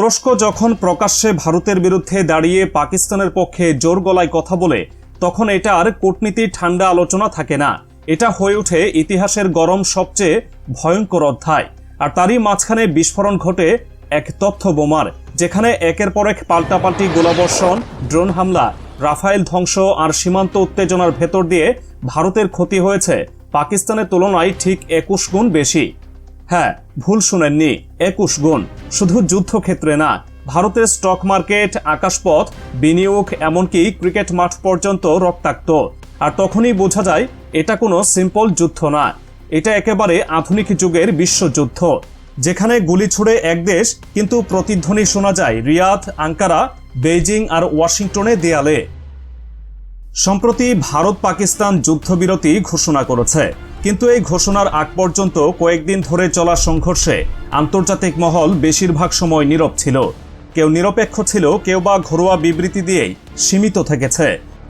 তুরস্ক যখন প্রকাশ্যে ভারতের বিরুদ্ধে দাঁড়িয়ে পাকিস্তানের পক্ষে জোর গলায় কথা বলে, তখন এটা আর কূটনীতি ঠান্ডা আলোচনা থাকে না। এটা হয়ে ওঠে ইতিহাসের গরম সবচেয়ে ভয়ঙ্কর অধ্যায়। আর তারই মাঝখানে বিস্ফোরণ ঘটে এক তথ্য বোমার, যেখানে একের পর এক পাল্টাপাল্টি গোলাবর্ষণ, ড্রোন হামলা, রাফায়েল ধ্বংস আর সীমান্ত উত্তেজনার ভেতর দিয়ে ভারতের ক্ষতি হয়েছে। পাকিস্তানের তুলনায় ঠিক একুশ গুণ বেশি। হ্যাঁ ভুল শুনেননি। একুশ গুণ। শুধু যুদ্ধক্ষেত্রে না, ভারতের স্টক মার্কেট আকাশপথ, বিনিয়োগ, এমনকি ক্রিকেট মাঠ পর্যন্ত রক্তাক্ত। আর তখনই বোঝা যায়, এটা কোনো সিম্পল যুদ্ধ না। এটা একেবারে আধুনিক যুগের বিশ্বযুদ্ধ। যেখানে গুলি ছুড়ে এক দেশ, কিন্তু প্রতিধ্বনি শোনা যায় রিয়াদ, আঙ্কারা, বেইজিং আর ওয়াশিংটনে দেয়ালে। সম্প্রতি ভারত পাকিস্তান যুদ্ধবিরতি ঘোষণা করেছে। কিন্তু এই ঘোষণার আগ পর্যন্ত কয়েকদিন ধরে চলা সংঘর্ষে আন্তর্জাতিক মহল বেশিরভাগ সময় নীরব ছিল। কেউ নিরপেক্ষ ছিল, কেউ বা ঘরোয়া বিবৃতি দিয়েই সীমিত থেকেছে।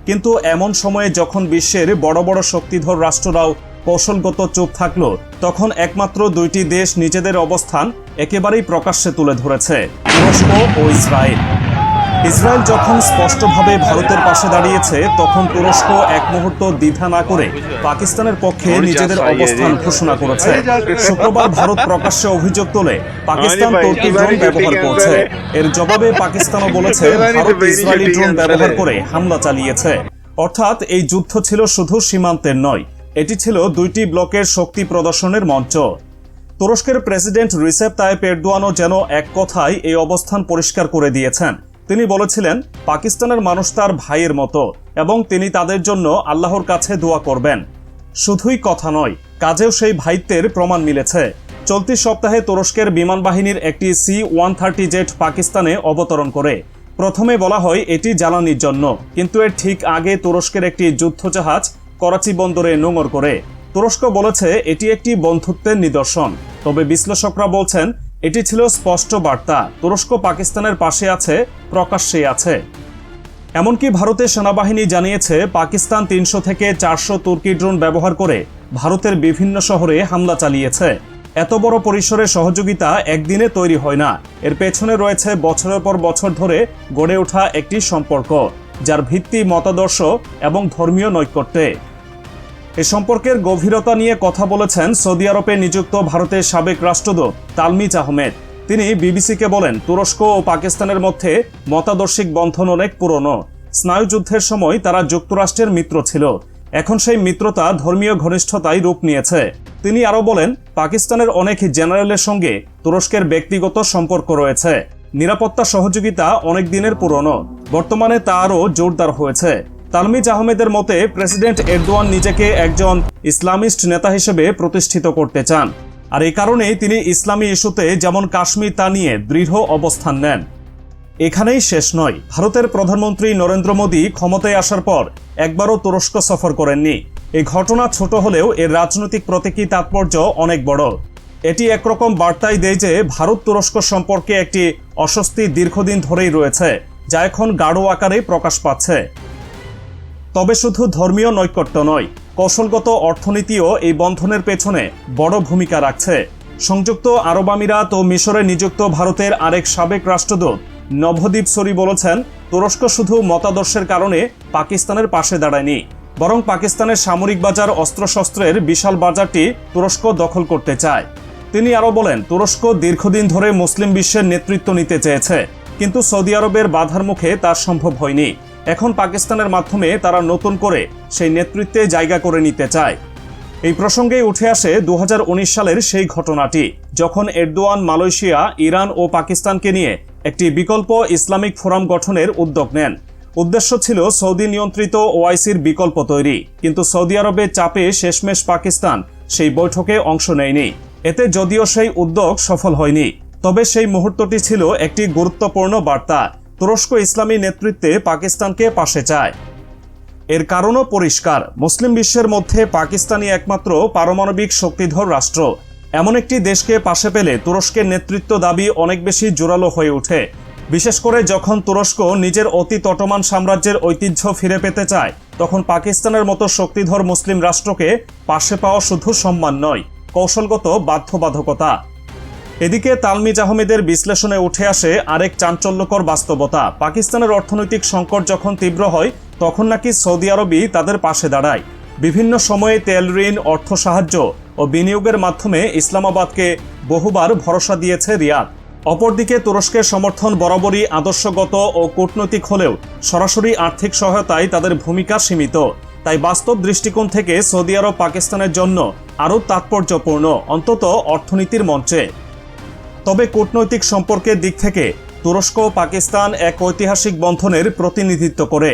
কিন্তু এমন সময়ে যখন বিশ্বের বড় বড় শক্তিধর রাষ্ট্ররাও কৌশলগত চুপ থাকল, তখন একমাত্র দুইটি দেশ নিজেদের অবস্থান একেবারেই প্রকাশ্যে তুলে ধরেছে, তুরস্ক ও ইসরায়েল। ইসরায়েল যখন স্পষ্টভাবে ভারতের পাশে দাঁড়িয়েছে তখন তুরস্ক এক মুহূর্ত দ্বিধা না করে পাকিস্তানের পক্ষে নিজেদের অবস্থান ঘোষণা করেছে। শুক্রবার ভারত প্রকাশ্যে অভিযোগ তোলে পাকিস্তান তুর্কি ড্রোন ব্যবহার করছে। এর জবাবে পাকিস্তানও বলেছে ভারত ইসরায়েলি ড্রোন ব্যবহার করে হামলা চালিয়েছে। অর্থাৎ এই যুদ্ধ ছিল শুধু সীমান্তের নয় এটি ছিল দুইটি ব্লকের শক্তি প্রদর্শনের মঞ্চ। তুরস্কের প্রেসিডেন্ট রিসেপ তায়েপ এরদোয়ানও যেন এক কথায় এই অবস্থান পরিষ্কার করে দিয়েছেন। তিনি বলেছিলেন, পাকিস্তানের মানুষ তার ভাইয়ের মতো এবং তিনি তাদের জন্য আল্লাহর কাছে দোয়া করবেন। শুধুই কথা নয়, কাজেও সেই ভাইত্বের প্রমাণ মিলেছে। চলতি সপ্তাহে তুরস্কের বিমান বাহিনীর একটি সি ওয়ান থার্টি জেট পাকিস্তানে অবতরণ করে। প্রথমে বলা হয়, এটি জ্বালানির জন্য। কিন্তু এর ঠিক আগে তুরস্কের একটি যুদ্ধজাহাজ করাচি বন্দরে নোঙর করে। তুরস্ক বলেছে, এটি একটি বন্ধুত্বের নিদর্শন। তবে বিশ্লেষকরা বলছেন এটি ছিল স্পষ্ট বার্তা। তুরস্ক পাকিস্তানের পাশে আছে, প্রকাশ্যে আছে। এমনকি ভারতের সেনাবাহিনী জানিয়েছে, পাকিস্তান তিনশো থেকে চারশো তুর্কি ড্রোন ব্যবহার করে ভারতের বিভিন্ন শহরে হামলা চালিয়েছে। এত বড় পরিসরে সহযোগিতা একদিনে তৈরি হয় না। এর পেছনে রয়েছে বছরের পর বছর ধরে গড়ে ওঠা একটি সম্পর্ক, যার ভিত্তি মতাদর্শ এবং ধর্মীয় নৈকট্যে। এ সম্পর্কের গভীরতা নিয়ে কথা বলেছেন সৌদি আরবে নিযুক্ত ভারতের সাবেক রাষ্ট্রদূত তালমিজ আহমেদ। তিনি বিবিসিকে বলেন, তুরস্ক ও পাকিস্তানের মধ্যে মতাদর্শিক বন্ধন অনেক পুরনো। স্নায়ুযুদ্ধের সময় তারা যুক্তরাষ্ট্রের মিত্র ছিল। এখন সেই মিত্রতা ধর্মীয় ঘনিষ্ঠতায় রূপ নিয়েছে। তিনি আরও বলেন, পাকিস্তানের অনেক জেনারেলের সঙ্গে তুরস্কের ব্যক্তিগত সম্পর্ক রয়েছে। নিরাপত্তা সহযোগিতা অনেক দিনের পুরনো। বর্তমানে তা আরও জোরদার হয়েছে। তালমিজ আহমেদের মতে, প্রেসিডেন্ট এরদোয়ান নিজেকে একজন ইসলামিস্ট নেতা হিসেবে প্রতিষ্ঠিত করতে চান। আর এই কারণেই তিনি ইসলামী ইস্যুতে যেমন কাশ্মীর তা নিয়ে দৃঢ় অবস্থান নেন। এখানেই শেষ নয়। ভারতের প্রধানমন্ত্রী নরেন্দ্র মোদী ক্ষমতায় আসার পর একবারও তুরস্ক সফর করেননি। এই ঘটনা ছোট হলেও এর রাজনৈতিক প্রতীকী তাৎপর্য অনেক বড়। এটি একরকম বার্তাই দেয় যে, ভারত তুরস্ক সম্পর্কে একটি অস্বস্তি দীর্ঘদিন ধরেই রয়েছে, যা এখন গাঢ় আকারে প্রকাশ পাচ্ছে। তবে শুধু ধর্মীয় নৈকট্য নয়, কৌশলগত অর্থনীতিও এই বন্ধনের পেছনে বড় ভূমিকা রাখছে। সংযুক্ত আরব আমিরাত ও মিশরে নিযুক্ত ভারতের আরেক সাবেক রাষ্ট্রদূত নভদীপ সরি বলেছেন, তুরস্ক শুধু মতাদর্শের কারণে পাকিস্তানের পাশে দাঁড়ায়নি, বরং পাকিস্তানের সামরিক বাজার অস্ত্রশস্ত্রের বিশাল বাজারটি তুরস্ক দখল করতে চায়। তিনি আরও বলেন, তুরস্ক দীর্ঘদিন ধরে মুসলিম বিশ্বের নেতৃত্ব নিতে চেয়েছে, কিন্তু সৌদি আরবের বাধার মুখে তা সম্ভব হয়নি। এখন পাকিস্তানের মাধ্যমে তারা নতুন করে সেই নেতৃত্বে জায়গা করে নিতে চায়। এই প্রসঙ্গে উঠে আসে দু হাজার উনিশ সালের সেই ঘটনাটি, যখন এরদোয়ান মালয়েশিয়া, ইরান ও পাকিস্তানকে নিয়ে একটি বিকল্প ইসলামিক ফোরাম গঠনের উদ্যোগ নেন। উদ্দেশ্য ছিল সৌদি নিয়ন্ত্রিত ওআইসির বিকল্প তৈরি, কিন্তু সৌদি আরবের চাপে শেষমেশ পাকিস্তান সেই বৈঠকে অংশ নেয়নি। এতে যদিও সেই উদ্যোগ সফল হয়নি, তবে সেই মুহূর্তটি ছিল একটি গুরুত্বপূর্ণ বার্তা। তুরস্ক ইসলামী নেতৃত্বে পাকিস্তানকে পাশে চায়। এর কারণও পরিষ্কার। মুসলিম বিশ্বের মধ্যে পাকিস্তানই একমাত্র পারমাণবিক শক্তিধর রাষ্ট্র। এমন একটি দেশকে পাশে পেলে তুরস্কের নেতৃত্ব দাবি অনেক বেশি জোরালো হয়ে ওঠে। বিশেষ করে যখন তুরস্ক নিজের অতি তটমান সাম্রাজ্যের ঐতিহ্য ফিরে পেতে চায়, তখন পাকিস্তানের মতো শক্তিধর মুসলিম রাষ্ট্রকে পাশে পাওয়া শুধু সম্মান নয়, কৌশলগত বাধ্যবাধকতা। এদিকে তালমিজ আহমেদের বিশ্লেষণে উঠে আসে আরেক চাঞ্চল্যকর বাস্তবতা। পাকিস্তানের অর্থনৈতিক সংকট যখন তীব্র হয়, তখন নাকি সৌদি আরবই তাদের পাশে দাঁড়ায়। বিভিন্ন সময়ে তেল ঋণ, অর্থ সাহায্য ও বিনিয়োগের মাধ্যমে ইসলামাবাদকে বহুবার ভরসা দিয়েছে রিয়াদ। অপরদিকে তুরস্কের সমর্থন বরাবরই আদর্শগত ও কূটনৈতিক হলেও সরাসরি আর্থিক সহায়তায় তাদের ভূমিকা সীমিত। তাই বাস্তব দৃষ্টিকোণ থেকে সৌদি আরব পাকিস্তানের জন্য আরও তাৎপর্যপূর্ণ, অন্তত অর্থনীতির মঞ্চে। তবে কূটনৈতিক সম্পর্কের দিক থেকে তুরস্ক পাকিস্তান এক ঐতিহাসিক বন্ধনের প্রতিনিধিত্ব করে।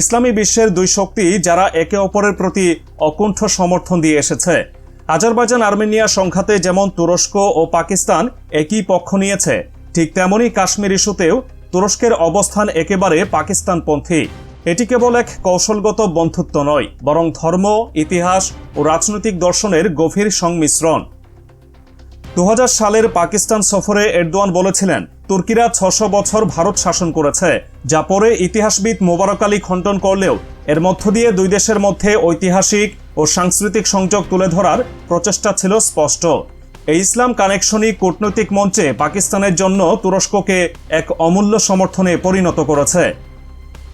ইসলামী বিশ্বের দুই শক্তি যারা একে অপরের প্রতি অকুণ্ঠ সমর্থন দিয়ে এসেছে। আজারবাইজান আর্মেনিয়া সংঘাতে যেমন তুরস্ক ও পাকিস্তান একই পক্ষ নিয়েছে, ঠিক তেমনই কাশ্মীর ইস্যুতেও তুরস্কের অবস্থান একেবারে পাকিস্তানপন্থী। এটি কেবল এক কৌশলগত বন্ধুত্ব নয়, বরং ধর্ম, ইতিহাস ও রাজনৈতিক দর্শনের গভীর সংমিশ্রণ। দু হাজার সালের পাকিস্তান সফরে এরদোয়ান বলেছিলেন, তুর্কিরা ছশো বছর ভারত শাসন করেছে, যা পরে ইতিহাসবিদ মোবারক আলী খণ্ডন করলেও এর মধ্য দিয়ে দুই দেশের মধ্যে ঐতিহাসিক ও সাংস্কৃতিক সংযোগ তুলে ধরার প্রচেষ্টা ছিল স্পষ্ট। এই ইসলাম কানেকশনই কূটনৈতিক মঞ্চে পাকিস্তানের জন্য তুরস্ককে এক অমূল্য সমর্থনে পরিণত করেছে।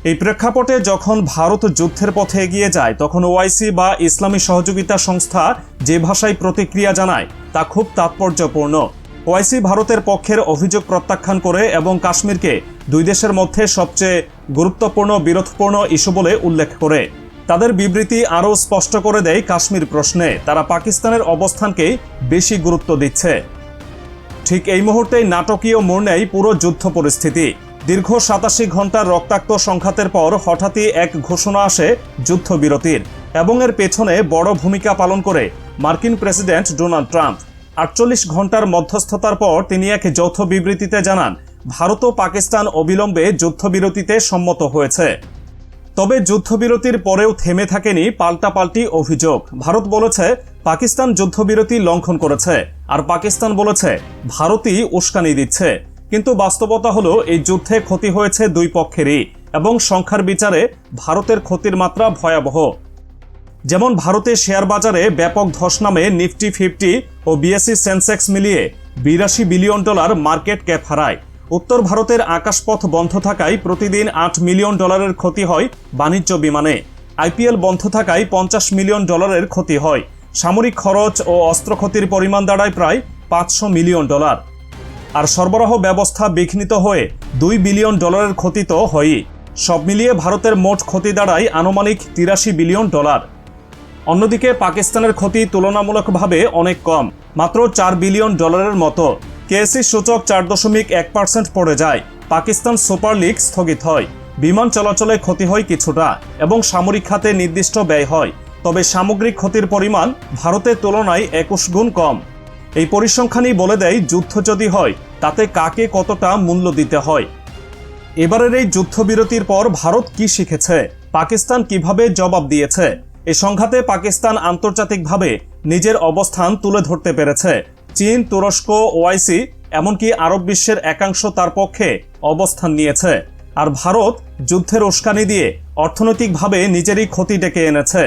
এই প্রেক্ষাপটে যখন ভারত যুদ্ধের পথে এগিয়ে যায়, তখন ওআইসি বা ইসলামী সহযোগিতা সংস্থা যে ভাষায় প্রতিক্রিয়া জানায়, তা খুব তাৎপর্যপূর্ণ। ওআইসি ভারতের পক্ষের অভিযোগ প্রত্যাখ্যান করে এবং কাশ্মীরকে দুই দেশের মধ্যে সবচেয়ে গুরুত্বপূর্ণ, বিরোধপূর্ণ ইস্যু বলে উল্লেখ করে। তাদের বিবৃতি আরও স্পষ্ট করে দেয় কাশ্মীর প্রশ্নে, তারা পাকিস্তানের অবস্থানকে বেশি গুরুত্ব দিচ্ছে। ঠিক এই মুহূর্তেই নাটকীয় মোড় নেয় পুরো যুদ্ধ পরিস্থিতি। দীর্ঘ সাতাশি ঘণ্টার রক্তাক্ত সংঘাতের পর হঠাৎই এক ঘোষণা আসে যুদ্ধবিরতির এবং এর পেছনে বড় ভূমিকা পালন করে মার্কিন প্রেসিডেন্ট ডোনাল্ড ট্রাম্প। আটচল্লিশ ঘণ্টার মধ্যস্থতার পর তিনি এক যৌথ বিবৃতিতে জানান, ভারত ও পাকিস্তান অবিলম্বে যুদ্ধবিরতিতে সম্মত হয়েছে। তবে যুদ্ধবিরতির পরেও থেমে থাকেনি পাল্টাপাল্টি অভিযোগ। ভারত বলেছে, পাকিস্তান যুদ্ধবিরতি লঙ্ঘন করেছে। আর পাকিস্তান বলেছে, ভারতই উস্কানি দিচ্ছে। কিন্তু বাস্তবতা হলো, এই যুদ্ধে ক্ষতি হয়েছে দুই পক্ষেরই এবং সংখ্যার বিচারে ভারতের ক্ষতির মাত্রা ভয়াবহ। যেমন ভারতের শেয়ার বাজারে ব্যাপক ধস নামে নিফটি, ফিফটি ও বিএসসি সেন্সেক্স মিলিয়ে বিরাশি বিলিয়ন ডলার মার্কেট ক্যাপ হারায়। উত্তর ভারতের আকাশপথ বন্ধ থাকায় প্রতিদিন আট মিলিয়ন ডলারের ক্ষতি হয় বাণিজ্য বিমানে। আইপিএল বন্ধ থাকায় পঞ্চাশ মিলিয়ন ডলারের ক্ষতি হয়। সামরিক খরচ ও অস্ত্র ক্ষতির পরিমাণ দাঁড়ায় প্রায় পাঁচশো মিলিয়ন ডলার। আর সরবরাহ ব্যবস্থা বিঘ্নিত হয়ে দুই বিলিয়ন ডলারের ক্ষতি তো হয়ই। সব মিলিয়ে ভারতের মোট ক্ষতি দাঁড়ায় আনুমানিক তিরাশি বিলিয়ন ডলার। অন্যদিকে পাকিস্তানের ক্ষতি তুলনামূলকভাবে অনেক কম, মাত্র চার বিলিয়ন ডলারের মতো। কেএসি সূচক চার দশমিক এক পার্সেন্ট পড়ে যায়। পাকিস্তান সুপার লিগ স্থগিত হয়। বিমান চলাচলে ক্ষতি হয় কিছুটা এবং সামরিক খাতে নির্দিষ্ট ব্যয় হয়। তবে সামগ্রিক ক্ষতির পরিমাণ ভারতের তুলনায় একুশ গুণ কম। এই পরিসংখ্যানই বলে দেয়, যুদ্ধ যদি হয়, তাতে কাকে কতটা মূল্য দিতে হয়? এবারের এই যুদ্ধবিরতির পর ভারত কি শিখেছে? পাকিস্তান কীভাবে জবাব দিয়েছে? এ সংঘাতে পাকিস্তান আন্তর্জাতিকভাবে নিজের অবস্থান তুলে ধরতে পেরেছে। চীন, তুরস্ক, ওআইসি, এমনকি আরব বিশ্বের একাংশ তার পক্ষে অবস্থান নিয়েছে। আর ভারত যুদ্ধের উস্কানি দিয়ে অর্থনৈতিকভাবে নিজেরই ক্ষতি ডেকে এনেছে।